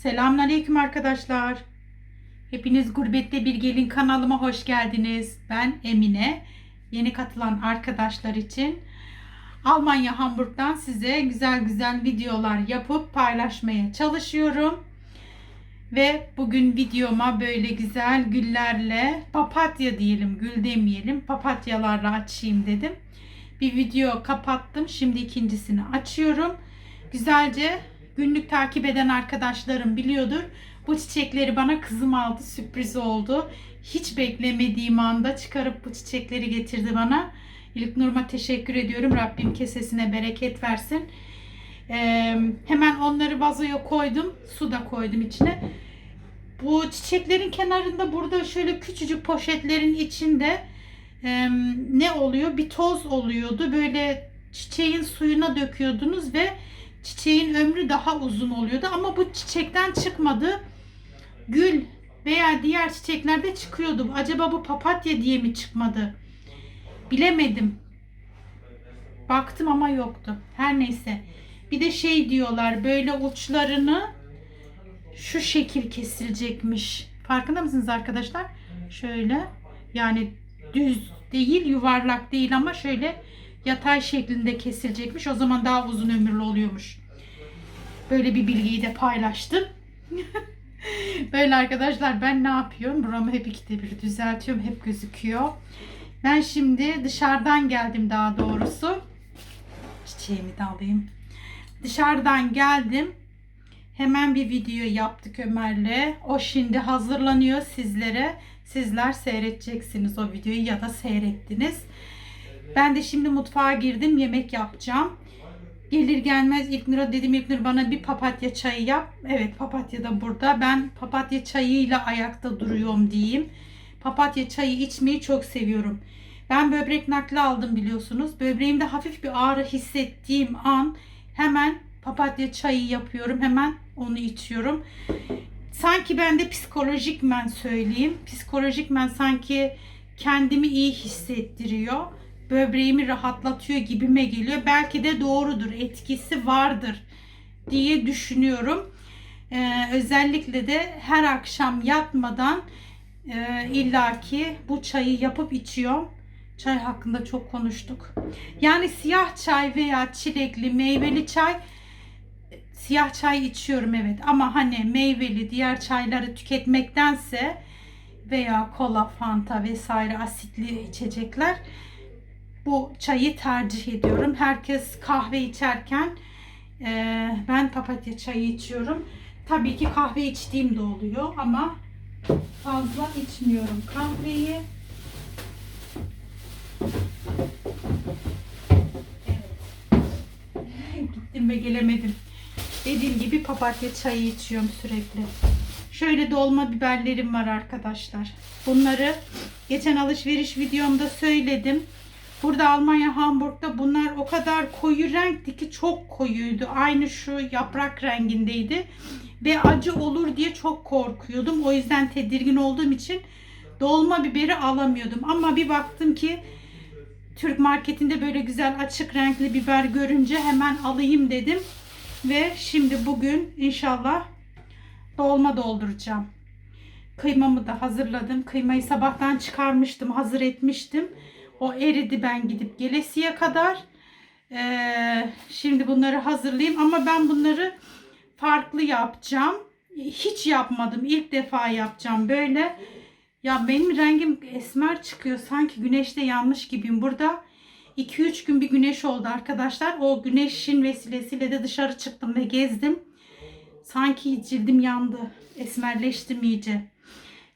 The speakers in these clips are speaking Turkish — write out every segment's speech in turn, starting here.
Selamünaleyküm arkadaşlar. Hepiniz Gurbette Bir Gelin kanalıma hoş geldiniz. Ben Emine. Yeni katılan arkadaşlar için Almanya Hamburg'dan size güzel güzel videolar yapıp paylaşmaya çalışıyorum. Ve bugün videoma böyle güzel güllerle papatya diyelim, gül demeyelim, papatyalarla açayım dedim. Bir video kapattım. Şimdi ikincisini açıyorum. Güzelce günlük takip eden arkadaşlarım biliyordur. Bu çiçekleri bana kızım aldı. Sürpriz oldu. Hiç beklemediğim anda çıkarıp bu çiçekleri getirdi bana. İlk Nur'ma teşekkür ediyorum. Rabbim kesesine bereket versin. Ee, hemen onları vazoya koydum. Su da koydum içine. Bu çiçeklerin kenarında burada şöyle küçücük poşetlerin içinde e, ne oluyor? Bir toz oluyordu. Böyle çiçeğin suyuna döküyordunuz ve çiçeğin ömrü daha uzun oluyordu. Ama bu çiçekten çıkmadı. Gül veya diğer çiçeklerde çıkıyordu. Acaba bu papatya diye mi çıkmadı? Bilemedim. Baktım ama yoktu. Her neyse. Bir de şey diyorlar böyle uçlarını şu şekil kesilecekmiş. Farkında mısınız arkadaşlar? Şöyle yani düz değil yuvarlak değil ama şöyle yatay şeklinde kesilecekmiş. O zaman daha uzun ömürlü oluyormuş. Böyle bir bilgiyi de paylaştım. Böyle arkadaşlar ben ne yapıyorum? Buramı hep ikide bir düzeltiyorum. Hep gözüküyor. Ben şimdi dışarıdan geldim daha doğrusu. Çiçeğimi de alayım. Dışarıdan geldim. Hemen bir video yaptık Ömer'le. O şimdi hazırlanıyor sizlere. Sizler seyredeceksiniz o videoyu ya da seyrettiniz. Ben de şimdi mutfağa girdim. Yemek yapacağım. Gelir gelmez İlknur'a dedim İlknur bana bir papatya çayı yap. Evet papatya da burada. Ben papatya çayıyla ayakta duruyorum diyeyim. Papatya çayı içmeyi çok seviyorum. Ben böbrek nakli aldım biliyorsunuz. Böbreğimde hafif bir ağrı hissettiğim an hemen papatya çayı yapıyorum. Hemen onu içiyorum. Sanki ben de psikolojik men söyleyeyim. Psikolojik men sanki kendimi iyi hissettiriyor. Böbreğimi rahatlatıyor gibime geliyor. Belki de doğrudur. Etkisi vardır diye düşünüyorum. Ee, özellikle de her akşam yatmadan e, illaki bu çayı yapıp içiyorum. Çay hakkında çok konuştuk. Yani siyah çay veya çilekli, meyveli çay siyah çay içiyorum evet ama hani meyveli diğer çayları tüketmektense veya kola, fanta vesaire asitli içecekler bu çayı tercih ediyorum. Herkes kahve içerken e, ben papatya çayı içiyorum. Tabii ki kahve içtiğim de oluyor ama fazla içmiyorum kahveyi. Gittim ve gelemedim. Dediğim gibi papatya çayı içiyorum sürekli. Şöyle dolma biberlerim var arkadaşlar. Bunları geçen alışveriş videomda söyledim. Burada Almanya Hamburg'da bunlar o kadar koyu renkti ki çok koyuydu. Aynı şu yaprak rengindeydi. Ve acı olur diye çok korkuyordum. O yüzden tedirgin olduğum için dolma biberi alamıyordum. Ama bir baktım ki Türk marketinde böyle güzel açık renkli biber görünce hemen alayım dedim. Ve şimdi bugün inşallah dolma dolduracağım. Kıymamı da hazırladım. Kıymayı sabahtan çıkarmıştım, hazır etmiştim. O eridi ben gidip gelesiye kadar. Ee, şimdi bunları hazırlayayım ama ben bunları farklı yapacağım. Hiç yapmadım. İlk defa yapacağım böyle. Ya benim rengim esmer çıkıyor. Sanki güneşte yanmış gibiyim. Burada 2-3 gün bir güneş oldu arkadaşlar. O güneşin vesilesiyle de dışarı çıktım ve gezdim. Sanki cildim yandı. Esmerleştim iyice.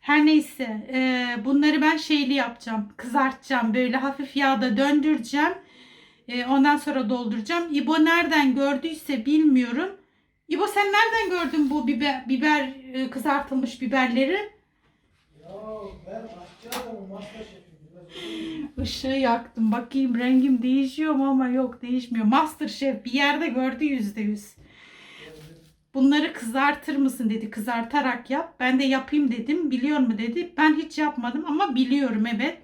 Her neyse e, bunları ben şeyli yapacağım. Kızartacağım. Böyle hafif yağda döndüreceğim. E, ondan sonra dolduracağım. İbo nereden gördüyse bilmiyorum. İbo sen nereden gördün bu biber, biber e, kızartılmış biberleri? Ya ben aşçı adamım. Işığı yaktım. Bakayım rengim değişiyor mu ama yok değişmiyor. Masterchef bir yerde gördü yüzde yüz. Bunları kızartır mısın dedi. Kızartarak yap. Ben de yapayım dedim. Biliyor mu dedi. Ben hiç yapmadım ama biliyorum evet.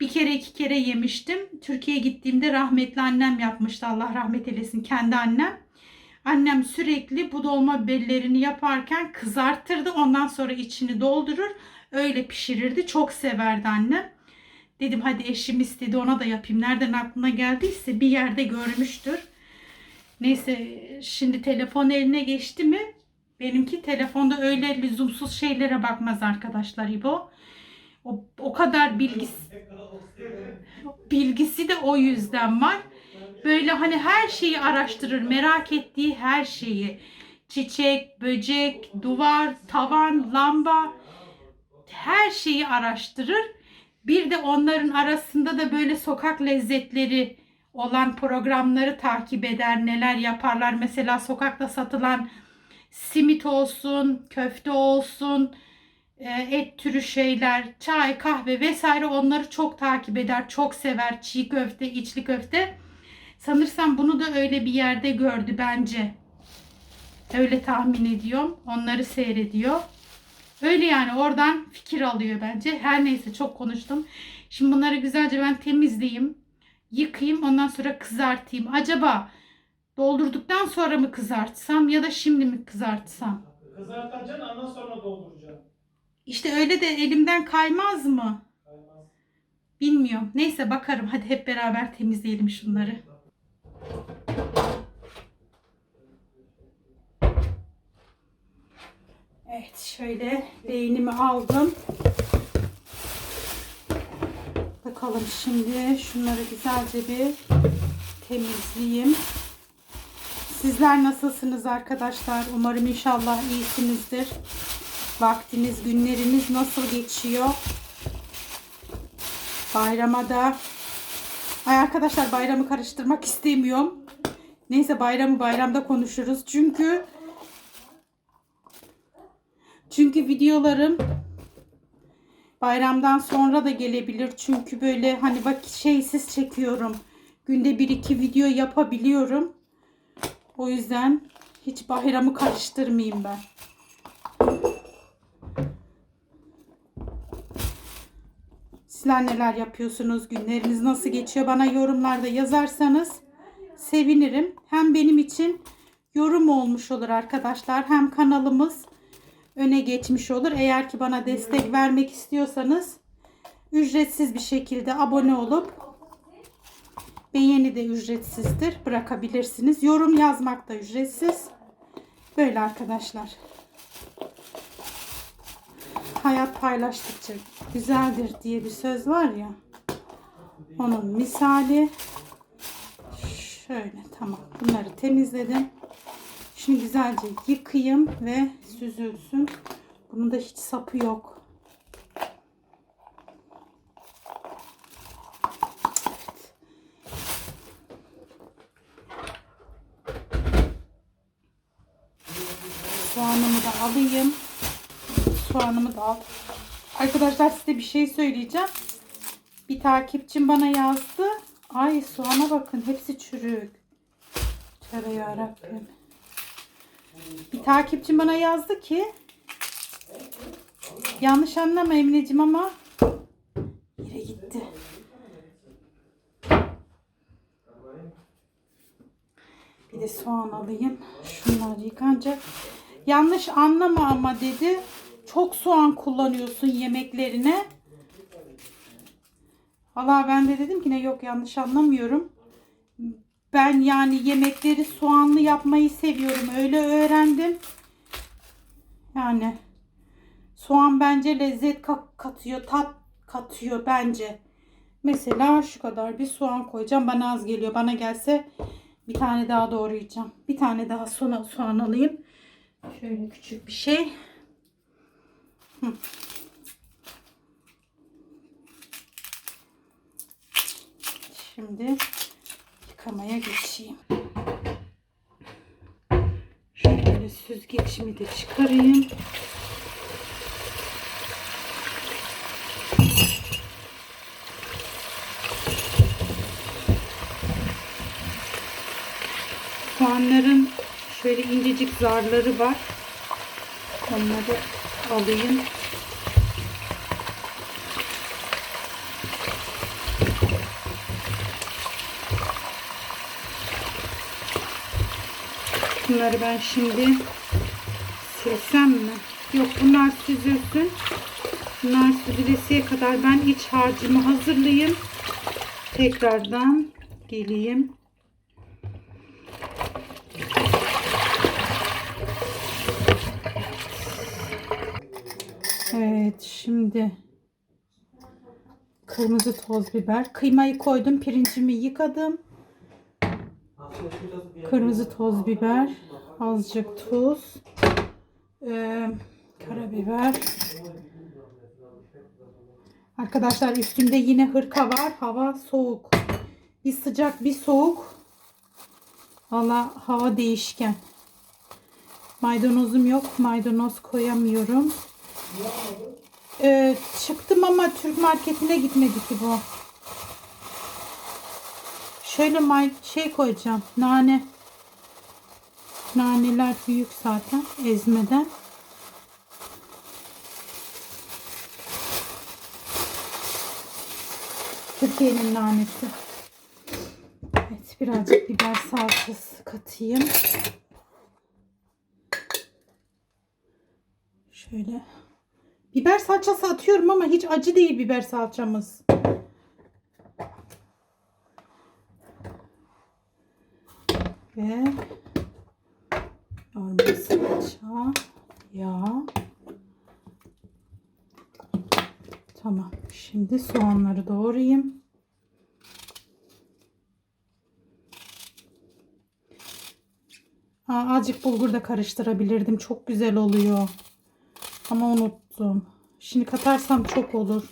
Bir kere iki kere yemiştim. Türkiye'ye gittiğimde rahmetli annem yapmıştı. Allah rahmet eylesin kendi annem. Annem sürekli bu dolma biberlerini yaparken kızartırdı. Ondan sonra içini doldurur. Öyle pişirirdi. Çok severdi annem. Dedim hadi eşim istedi ona da yapayım. Nereden aklına geldiyse bir yerde görmüştür. Neyse şimdi telefon eline geçti mi? Benimki telefonda öyle lüzumsuz şeylere bakmaz arkadaşlar İbo. O, o kadar bilgisi, bilgisi de o yüzden var. Böyle hani her şeyi araştırır. Merak ettiği her şeyi. Çiçek, böcek, duvar, tavan, lamba her şeyi araştırır. Bir de onların arasında da böyle sokak lezzetleri olan programları takip eder. Neler yaparlar. Mesela sokakta satılan simit olsun, köfte olsun, e, et türü şeyler, çay, kahve vesaire onları çok takip eder. Çok sever çiğ köfte, içli köfte. Sanırsam bunu da öyle bir yerde gördü bence. Öyle tahmin ediyorum. Onları seyrediyor. Öyle yani oradan fikir alıyor bence. Her neyse çok konuştum. Şimdi bunları güzelce ben temizleyeyim. Yıkayayım ondan sonra kızartayım. Acaba doldurduktan sonra mı kızartsam ya da şimdi mi kızartsam? Kızartacaksın ondan sonra dolduracaksın. İşte öyle de elimden kaymaz mı? Kaymaz. Bilmiyorum. Neyse bakarım. Hadi hep beraber temizleyelim şunları. Evet şöyle beynimi aldım. Bakalım şimdi şunları güzelce bir temizleyeyim. Sizler nasılsınız arkadaşlar? Umarım inşallah iyisinizdir. Vaktiniz, günleriniz nasıl geçiyor? Bayrama da Ay arkadaşlar bayramı karıştırmak istemiyorum. Neyse bayramı bayramda konuşuruz. Çünkü çünkü videolarım bayramdan sonra da gelebilir. Çünkü böyle hani bak şeysiz çekiyorum. Günde bir iki video yapabiliyorum. O yüzden hiç bayramı karıştırmayayım ben. Sizler neler yapıyorsunuz? Günleriniz nasıl geçiyor? Bana yorumlarda yazarsanız sevinirim. Hem benim için yorum olmuş olur arkadaşlar. Hem kanalımız öne geçmiş olur. Eğer ki bana destek vermek istiyorsanız ücretsiz bir şekilde abone olup beğeni de ücretsizdir. Bırakabilirsiniz. Yorum yazmak da ücretsiz. Böyle arkadaşlar. Hayat paylaştıkça güzeldir diye bir söz var ya. Onun misali şöyle tamam. Bunları temizledim. Şimdi güzelce yıkayayım ve süzülsün. Bunun da hiç sapı yok. Soğanımı da alayım. Soğanımı da al. Arkadaşlar size bir şey söyleyeceğim. Bir takipçim bana yazdı. Ay soğana bakın hepsi çürük. Tövbe yarabbim. Bir takipçim bana yazdı ki yanlış anlama Emine'cim ama yere gitti. Bir de soğan alayım. Şunlar yıkanacak. Yanlış anlama ama dedi. Çok soğan kullanıyorsun yemeklerine. Valla ben de dedim ki ne yok yanlış anlamıyorum. Ben yani yemekleri soğanlı yapmayı seviyorum. Öyle öğrendim. Yani soğan bence lezzet ka- katıyor, tat katıyor bence. Mesela şu kadar bir soğan koyacağım. Bana az geliyor. Bana gelse bir tane daha doğrayacağım. Bir tane daha soğan, soğan alayım. Şöyle küçük bir şey. Hı. Şimdi yıkamaya geçeyim. Şöyle süzgeçimi de çıkarayım. Soğanların şöyle incecik zarları var. Onları alayım. Şunları ben şimdi silsem mi? Yok bunlar süzülsün. Bunlar süzülesiye kadar ben iç harcımı hazırlayayım. Tekrardan geleyim. Evet şimdi kırmızı toz biber. Kıymayı koydum. Pirincimi yıkadım. Kırmızı toz biber. Azıcık tuz. Ee, karabiber. Arkadaşlar üstümde yine hırka var. Hava soğuk. Bir sıcak bir soğuk. Valla hava değişken. Maydanozum yok. Maydanoz koyamıyorum. Ee, çıktım ama Türk marketine gitmedi ki bu. Şöyle may şey koyacağım. Nane. Naneler büyük zaten ezmeden. Türkiye'nin nanesi. Evet birazcık biber salçası katayım. Şöyle. Biber salçası atıyorum ama hiç acı değil biber salçamız. Ve normal salça, yağ. Tamam. Şimdi soğanları doğrayayım. Aa, azıcık bulgur da karıştırabilirdim. Çok güzel oluyor. Ama unuttum. Şimdi katarsam çok olur.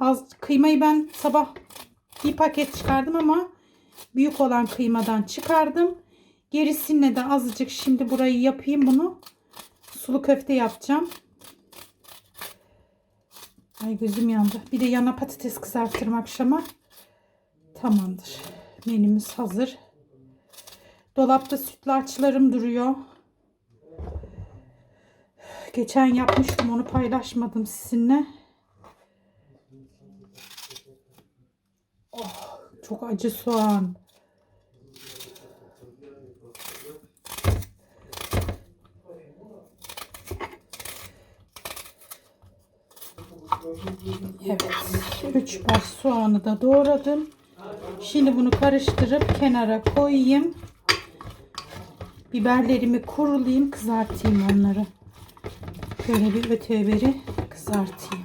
Az kıymayı ben sabah bir paket çıkardım ama büyük olan kıymadan çıkardım. Gerisine de azıcık şimdi burayı yapayım bunu. Sulu köfte yapacağım. Ay gözüm yandı. Bir de yana patates kızartırım akşama. Tamamdır. Menümüz hazır. Dolapta sütlaçlarım duruyor. Geçen yapmıştım onu paylaşmadım sizinle. Çok acı soğan. Evet. 3 baş soğanı da doğradım. Şimdi bunu karıştırıp kenara koyayım. Biberlerimi kurulayım, kızartayım onları. Şöyle bir öte beri kızartayım.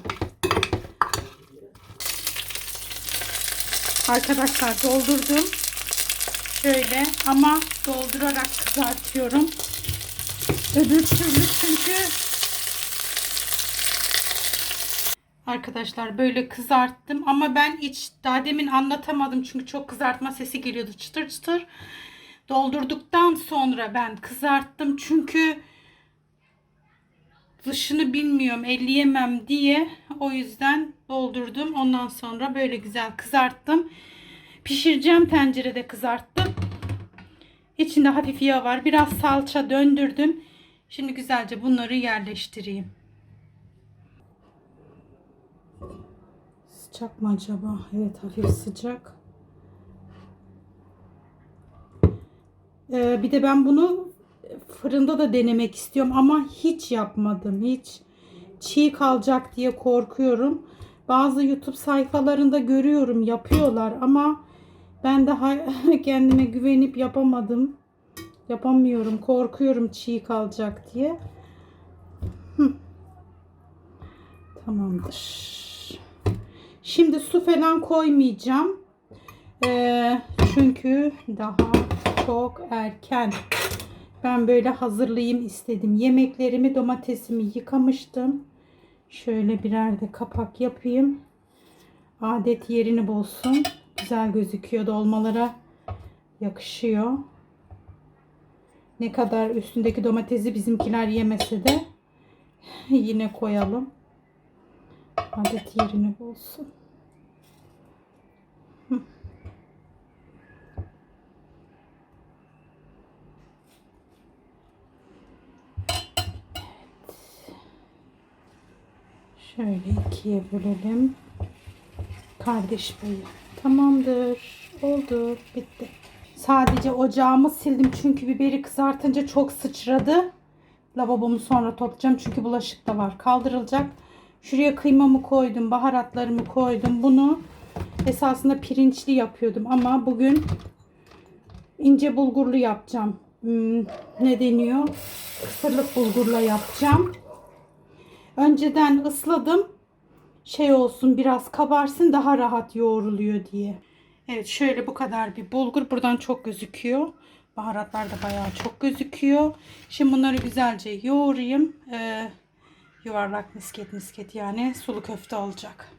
Arkadaşlar doldurdum. Şöyle ama doldurarak kızartıyorum. Öbür türlü çünkü Arkadaşlar böyle kızarttım ama ben hiç daha demin anlatamadım çünkü çok kızartma sesi geliyordu çıtır çıtır. Doldurduktan sonra ben kızarttım çünkü dışını bilmiyorum elleyemem diye o yüzden doldurdum. Ondan sonra böyle güzel kızarttım. Pişireceğim tencerede kızarttım. İçinde hafif yağ var. Biraz salça döndürdüm. Şimdi güzelce bunları yerleştireyim. Sıcak mı acaba? Evet hafif sıcak. Ee, bir de ben bunu fırında da denemek istiyorum ama hiç yapmadım. Hiç çiğ kalacak diye korkuyorum. Bazı YouTube sayfalarında görüyorum yapıyorlar ama ben daha kendime güvenip yapamadım. Yapamıyorum. Korkuyorum çiğ kalacak diye. Hı. Tamamdır. Şimdi su falan koymayacağım. Ee, çünkü daha çok erken. Ben böyle hazırlayayım istedim. Yemeklerimi, domatesimi yıkamıştım. Şöyle birer de kapak yapayım. Adet yerini bulsun. Güzel gözüküyor. Dolmalara yakışıyor. Ne kadar üstündeki domatesi bizimkiler yemese de yine koyalım. Adet yerini bulsun. Hı. Şöyle ikiye bölelim. Kardeş payı. Tamamdır. Oldu. Bitti. Sadece ocağımı sildim çünkü biberi kızartınca çok sıçradı. Lavabomu sonra toplayacağım çünkü bulaşık da var. Kaldırılacak. Şuraya kıymamı koydum, baharatlarımı koydum. Bunu esasında pirinçli yapıyordum ama bugün ince bulgurlu yapacağım. Hmm, ne deniyor? Kısırlık bulgurla yapacağım. Önceden ısladım. Şey olsun biraz kabarsın daha rahat yoğruluyor diye. Evet şöyle bu kadar bir bulgur buradan çok gözüküyor. Baharatlar da bayağı çok gözüküyor. Şimdi bunları güzelce yoğurayım. Ee, yuvarlak misket misket yani sulu köfte olacak.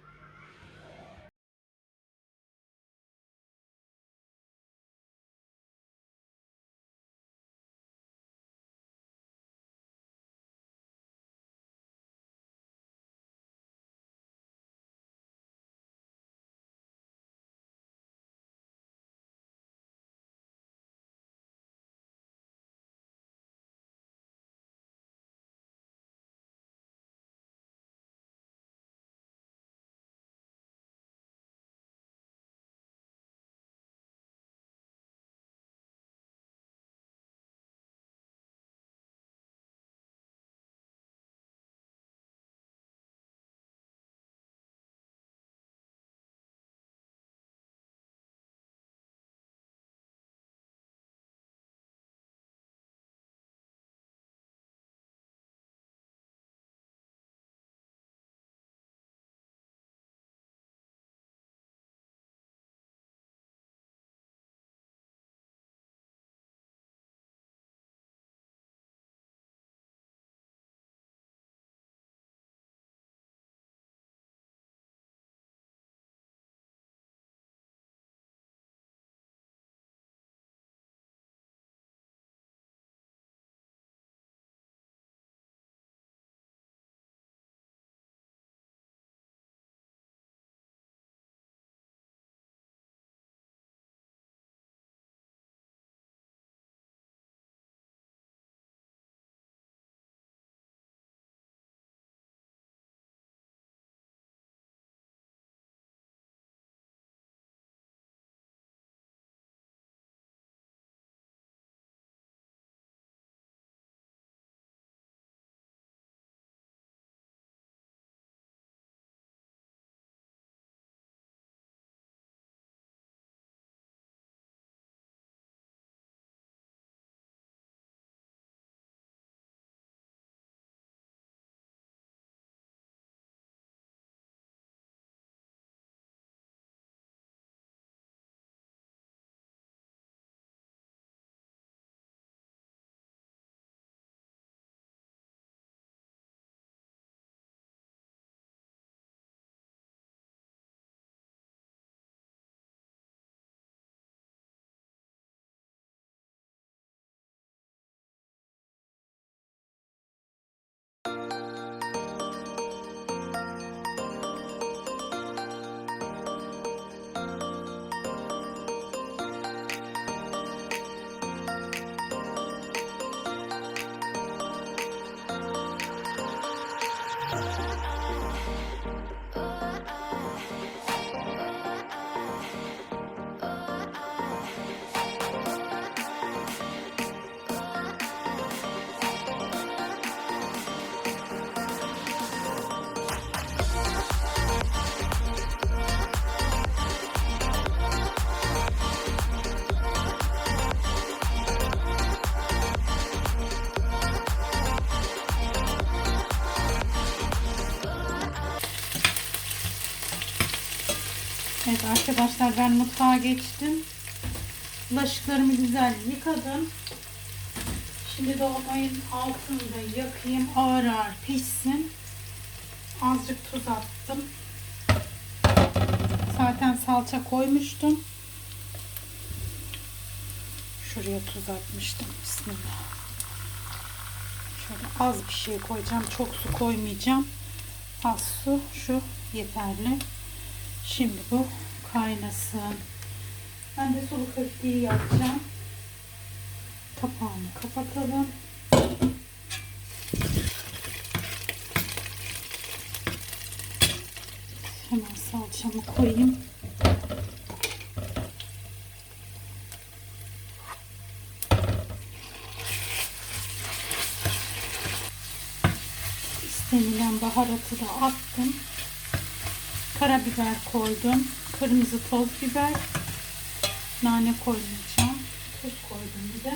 Evet arkadaşlar ben mutfağa geçtim. Bulaşıklarımı güzel yıkadım. Şimdi dolmayın altını da yakayım. Ağır ağır pişsin. Azıcık tuz attım. Zaten salça koymuştum. Şuraya tuz atmıştım. Bismillah. Şöyle az bir şey koyacağım. Çok su koymayacağım. Az su. Şu yeterli. Şimdi bu kaynasın. Ben de sulu köfteyi yapacağım. Kapağını kapatalım. Hemen salçamı koyayım. İstenilen baharatı da attım. Karabiber koydum. Kırmızı toz biber. Nane koymayacağım. Tuz koydum bir de.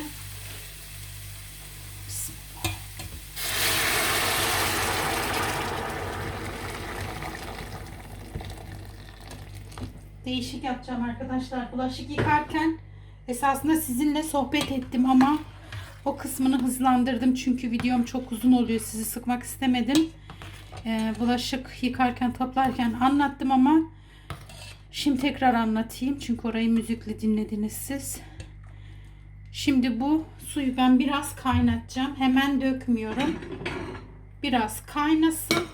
Değişik yapacağım arkadaşlar. Bulaşık yıkarken esasında sizinle sohbet ettim ama o kısmını hızlandırdım çünkü videom çok uzun oluyor. Sizi sıkmak istemedim. Ee, bulaşık yıkarken toplarken anlattım ama şimdi tekrar anlatayım. Çünkü orayı müzikle dinlediniz siz. Şimdi bu suyu ben biraz kaynatacağım. Hemen dökmüyorum. Biraz kaynasın.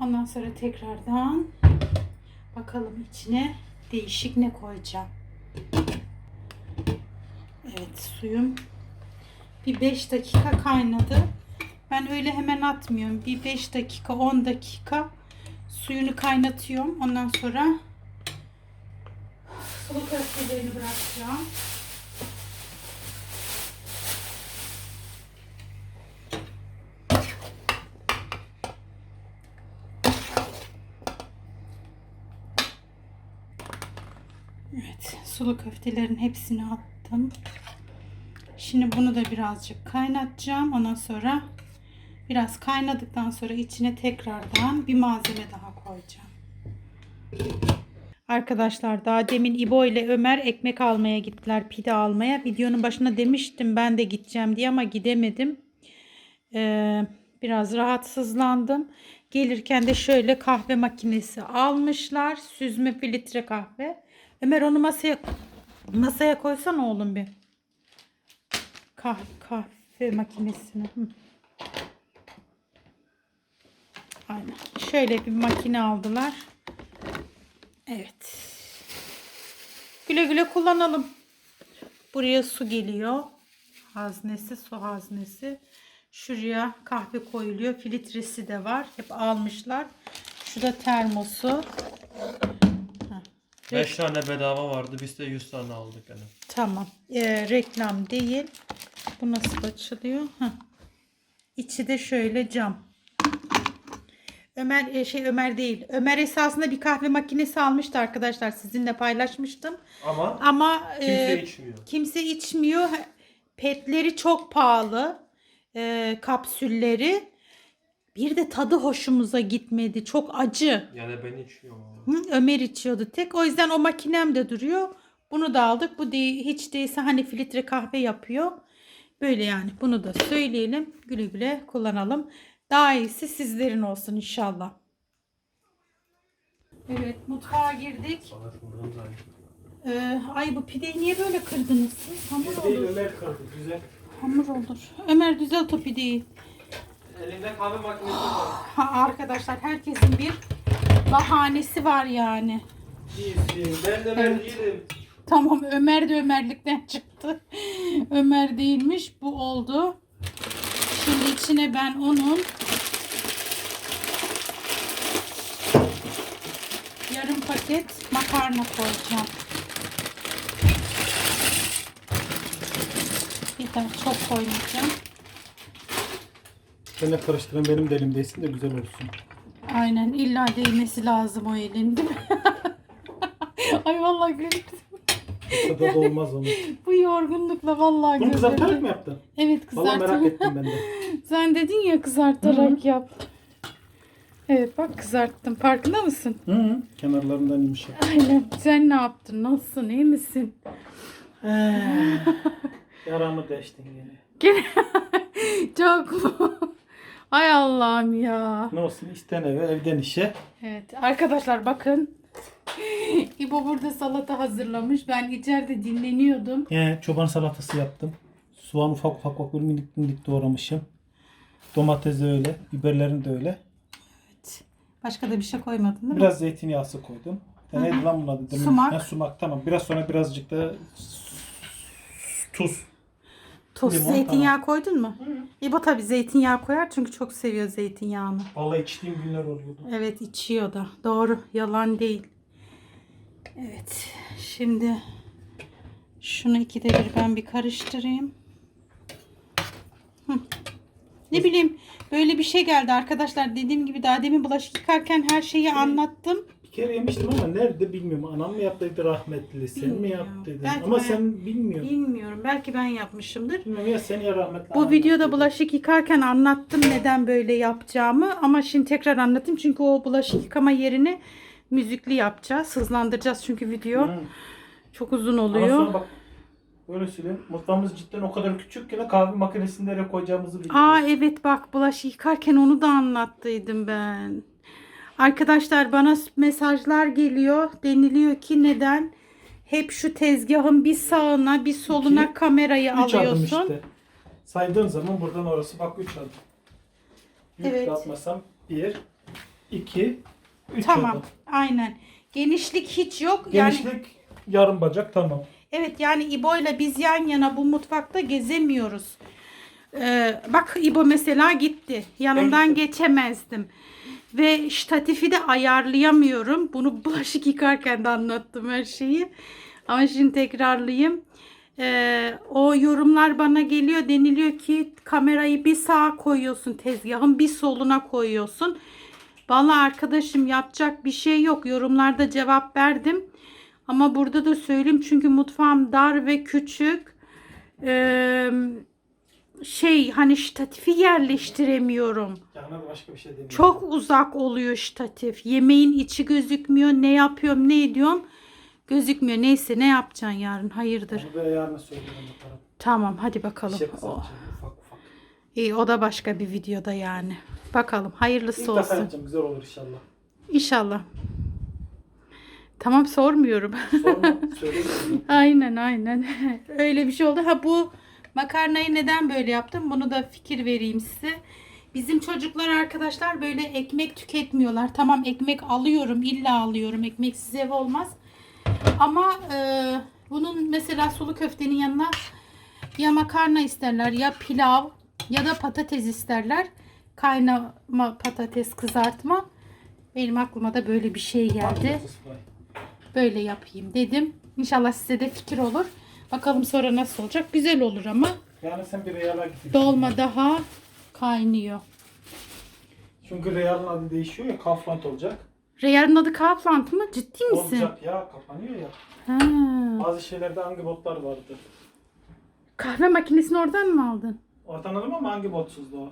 Ondan sonra tekrardan bakalım içine değişik ne koyacağım. Evet suyum bir 5 dakika kaynadı. Ben öyle hemen atmıyorum. Bir 5 dakika 10 dakika suyunu kaynatıyorum. Ondan sonra sulu köftelerini bırakacağım. Evet, sulu köftelerin hepsini attım. Şimdi bunu da birazcık kaynatacağım. Ondan sonra biraz kaynadıktan sonra içine tekrardan bir malzeme daha koyacağım. Arkadaşlar daha demin İbo ile Ömer ekmek almaya gittiler. Pide almaya. Videonun başına demiştim ben de gideceğim diye ama gidemedim. Ee, biraz rahatsızlandım. Gelirken de şöyle kahve makinesi almışlar. Süzme filtre kahve. Ömer onu masaya masaya koysana oğlum bir. Kah kahve makinesini. Hı. Aynen. Şöyle bir makine aldılar. Evet. Güle güle kullanalım. Buraya su geliyor. Haznesi, su haznesi. Şuraya kahve koyuluyor. Filtresi de var. Hep almışlar. Şu da termosu. 5 tane bedava vardı. Biz de 100 tane aldık yani. Tamam. Ee, reklam değil. Bu nasıl açılıyor? Heh. İçi de şöyle cam. Ömer e, şey Ömer değil. Ömer esasında bir kahve makinesi almıştı arkadaşlar. Sizinle paylaşmıştım. Ama Ama kimse e, içmiyor. kimse içmiyor. Petleri çok pahalı. E, kapsülleri. Bir de tadı hoşumuza gitmedi. Çok acı. Yani ben içiyorum. Hı, Ömer içiyordu tek. O yüzden o makinem de duruyor. Bunu da aldık. Bu değil, hiç değilse hani filtre kahve yapıyor. Böyle yani bunu da söyleyelim. Güle güle kullanalım. Daha iyisi sizlerin olsun inşallah. Evet mutfağa girdik. Ee, ay bu pideyi niye böyle kırdınız siz? Hamur Biz değil olur. Ömer kırdı. Güzel. Hamur olur. Ömer düzelt o pideyi. Elinde kahve makinesi var. Ha, arkadaşlar herkesin bir bahanesi var yani. İyisin. Ben de ben Evet. değilim. Tamam Ömer de Ömerlikten çıktı. Ömer değilmiş. Bu oldu. Şimdi içine ben onun yarım paket makarna koyacağım. Yeter çok koymayacağım. Ben de karıştıran benim de elimdeysin de güzel olsun. Aynen illa değmesi lazım o elin değil mi? Ay vallahi güldüm. Tadı da olmaz onun. Bu yorgunlukla vallahi Bunu kızartarak mı yaptın? Evet Vallahi merak kızarttım. ettim ben de. Sen dedin ya kızartarak yap. Evet bak kızarttım. Farkında mısın? Hı hı. Kenarlarından yumuşak. Aynen. Sen ne yaptın? Nasılsın? İyi misin? Yaramı deştin yine. Gene çok mu? Ay Allah'ım ya. Ne olsun isten eve evden işe. Evet arkadaşlar bakın. İbo burada salata hazırlamış. Ben içeride dinleniyordum. He, çoban salatası yaptım. Soğan ufak ufak bak minik minik doğramışım. Domates de öyle. Biberlerini de öyle. Başka da bir şey koymadın değil mi? Biraz zeytinyağısı koydum. Ya neydi lan bunun adı? Demin- Sumak. Ha, sumak tamam. Biraz sonra birazcık da tuz. Toz limon, zeytinyağı koydun mu? İbo tabi zeytinyağı koyar çünkü çok seviyor zeytinyağını. Vallahi içtiğim günler oluyordu. Evet içiyor da. Doğru. Yalan değil. Evet. Şimdi şunu ikide bir ben bir karıştırayım. Hı. Ne bileyim böyle bir şey geldi arkadaşlar. Dediğim gibi daha demin bulaşık yıkarken her şeyi anlattım. Bir kere yemiştim ama nerede bilmiyorum. Anam mı yaptıydı rahmetli, sen mi Bilmiyorum. yaptıydın? Belki ama ben- sen bilmiyorsun. Bilmiyorum. Belki ben yapmışımdır. Bilmiyorum ya sen ya rahmetli Bu anam videoda yaptıydı. bulaşık yıkarken anlattım neden böyle yapacağımı ama şimdi tekrar anlatayım çünkü o bulaşık yıkama yerini müzikli yapacağız. Hızlandıracağız çünkü video Hı. çok uzun Ama oluyor. sonra bak böyle söyleyeyim. Mutfağımız cidden o kadar küçük ki de kahve makinesini nereye koyacağımızı bilmiyoruz. Aa evet bak bulaşık yıkarken onu da anlattıydım ben. Arkadaşlar bana mesajlar geliyor. Deniliyor ki neden hep şu tezgahın bir sağına bir soluna İki, kamerayı Üç adım alıyorsun. işte. Saydığın zaman buradan orası bak 3 adım. Büyük Evet. atmasam 1, 2, 3 Tamam. adım. Aynen. Genişlik hiç yok. Yani Genişlik yarım bacak tamam. Evet yani İbo ile biz yan yana bu mutfakta gezemiyoruz. Ee, bak İbo mesela gitti. Yanından geçemezdim. Ve ştatifi de ayarlayamıyorum. Bunu bulaşık yıkarken de anlattım her şeyi. Ama şimdi tekrarlayayım. Ee, o yorumlar bana geliyor. Deniliyor ki kamerayı bir sağa koyuyorsun tezgahın bir soluna koyuyorsun. Vallahi arkadaşım yapacak bir şey yok. Yorumlarda cevap verdim. Ama burada da söyleyeyim çünkü mutfağım dar ve küçük. Ee, şey hani ştatifi yerleştiremiyorum. Da başka bir şey demiyorum. Çok uzak oluyor ştatif. Yemeğin içi gözükmüyor. Ne yapıyorum ne ediyorum gözükmüyor. Neyse ne yapacaksın yarın hayırdır. Onu da yarın bakalım. Tamam hadi bakalım. şey Oh. kısaltacağım ufak ufak. İyi o da başka bir videoda yani. Bakalım hayırlısı İlk olsun. yapacağım güzel olur inşallah. İnşallah. Tamam sormuyorum. Sorma söyleyeyim. Aynen aynen. Öyle bir şey oldu. Ha bu makarnayı neden böyle yaptım? Bunu da fikir vereyim size. Bizim çocuklar arkadaşlar böyle ekmek tüketmiyorlar. Tamam ekmek alıyorum, illa alıyorum. Ekmeksiz ev olmaz. Ama e, bunun mesela sulu köftenin yanına ya makarna isterler ya pilav ya da patates isterler. Kaynama patates kızartma. Benim aklıma da böyle bir şey geldi böyle yapayım dedim. İnşallah size de fikir olur. Bakalım sonra nasıl olacak. Güzel olur ama Yani sen bir Real'a git. dolma daha kaynıyor. Çünkü Real'ın adı değişiyor ya Kaufland olacak. Reyar'ın adı Kaufland mı? Ciddi misin? Olacak ya kapanıyor ya. Ha. Bazı şeylerde hangi botlar vardı. Kahve makinesini oradan mı aldın? Oradan aldım ama hangi botsuzdu o?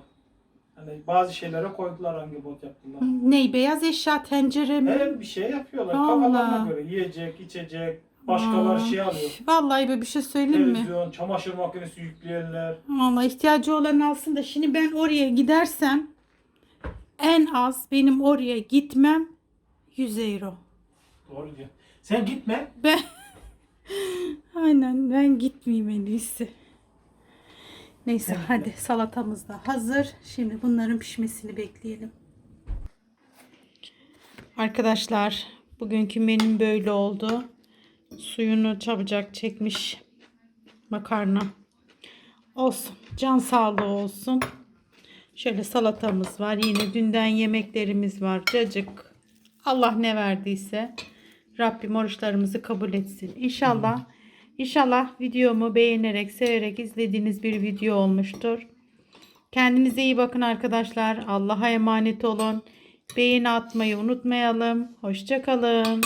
Hani bazı şeylere koydular hangi bot yaptılar. Ney? Beyaz eşya tencere mi? Her bir şey yapıyorlar. Allah. Kafalarına göre yiyecek, içecek, başkaları Aa, şey alıyor. Vallahi böyle bir şey söyleyeyim mi? Televizyon, çamaşır makinesi yükleyenler. Vallahi ihtiyacı olan alsın da şimdi ben oraya gidersem en az benim oraya gitmem 100 euro. Doğru diyor. Sen gitme. Ben Aynen ben gitmeyeyim en iyisi. Neyse Evet. hadi salatamız da hazır. Şimdi bunların pişmesini bekleyelim. Arkadaşlar bugünkü menüm böyle oldu. Suyunu çabucak çekmiş makarna. Olsun. Can sağlığı olsun. Şöyle salatamız var. Yine dünden yemeklerimiz var. Cacık. Allah ne verdiyse. Rabbim oruçlarımızı kabul etsin. İnşallah. İnşallah videomu beğenerek, severek izlediğiniz bir video olmuştur. Kendinize iyi bakın arkadaşlar. Allah'a emanet olun. Beğeni atmayı unutmayalım. Hoşçakalın.